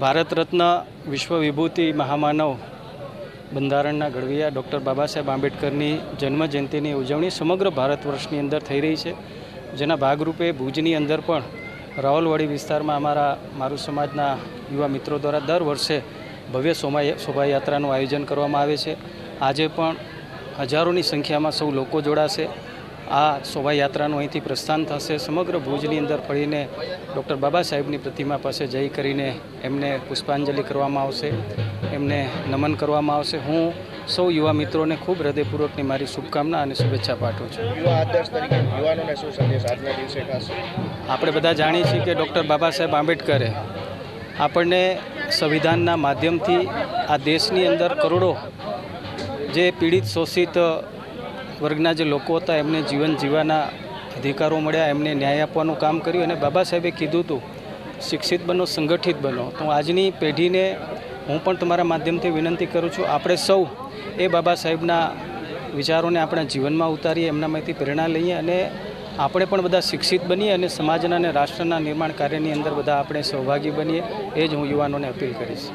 ભારત રત્ન વિશ્વ વિભૂતિ મહામાનવ બંધારણના ઘડવૈયા ડૉક્ટર બાબા સાહેબ આંબેડકરની જન્મ જયંતિની ઉજવણી સમગ્ર ભારત વર્ષની અંદર થઈ રહી છે. જેના ભાગરૂપે ભુજની અંદર પણ રાવલવાડી વિસ્તારમાં અમારા મારું સમાજના યુવા મિત્રો દ્વારા દર વર્ષે ભવ્ય શોભા શોભાયાત્રાનું આયોજન કરવામાં આવે છે. આજે પણ હજારોની સંખ્યામાં સૌ લોકો જોડાશે. આ શોભાયાત્રાનું અહીંથી પ્રસ્થાન થશે. સમગ્ર ભુજની અંદર ફરીને ડૉક્ટર બાબા સાહેબની પ્રતિમા પાસે જઈ કરીને એમને પુષ્પાંજલિ કરવામાં આવશે. એમને નમન કરવામાં આવશે. હું સૌ યુવા મિત્રોને ખૂબ હૃદયપૂર્વકની મારી શુભકામના અને શુભેચ્છા પાઠવું છું. આપણે બધા જાણીએ છીએ કે ડૉક્ટર બાબા સાહેબ આંબેડકરે આપણને સંવિધાનના માધ્યમથી આ દેશની અંદર કરોડો જે પીડિત શોષિત વર્ગના જે લોકો હતા, એમને જીવન જીવવાના અધિકારો મળ્યા, એમને ન્યાય આપવાનું કામ કર્યું અને બાબા સાહેબે કીધું હતું, શિક્ષિત બનો, સંગઠિત બનો. તો આજની પેઢીને હું પણ તમારા માધ્યમથી વિનંતી કરું છું, આપણે સૌ એ બાબા સાહેબના વિચારોને આપણા જીવનમાં ઉતારીએ એમનામાંથી પ્રેરણા લઈએ અને આપણે પણ બધા શિક્ષિત બનીએ અને સમાજના અને રાષ્ટ્રના નિર્માણ કાર્યની અંદર બધા આપણે સહભાગી બનીએ, એ જ હું યુવાનોને અપીલ કરીશ.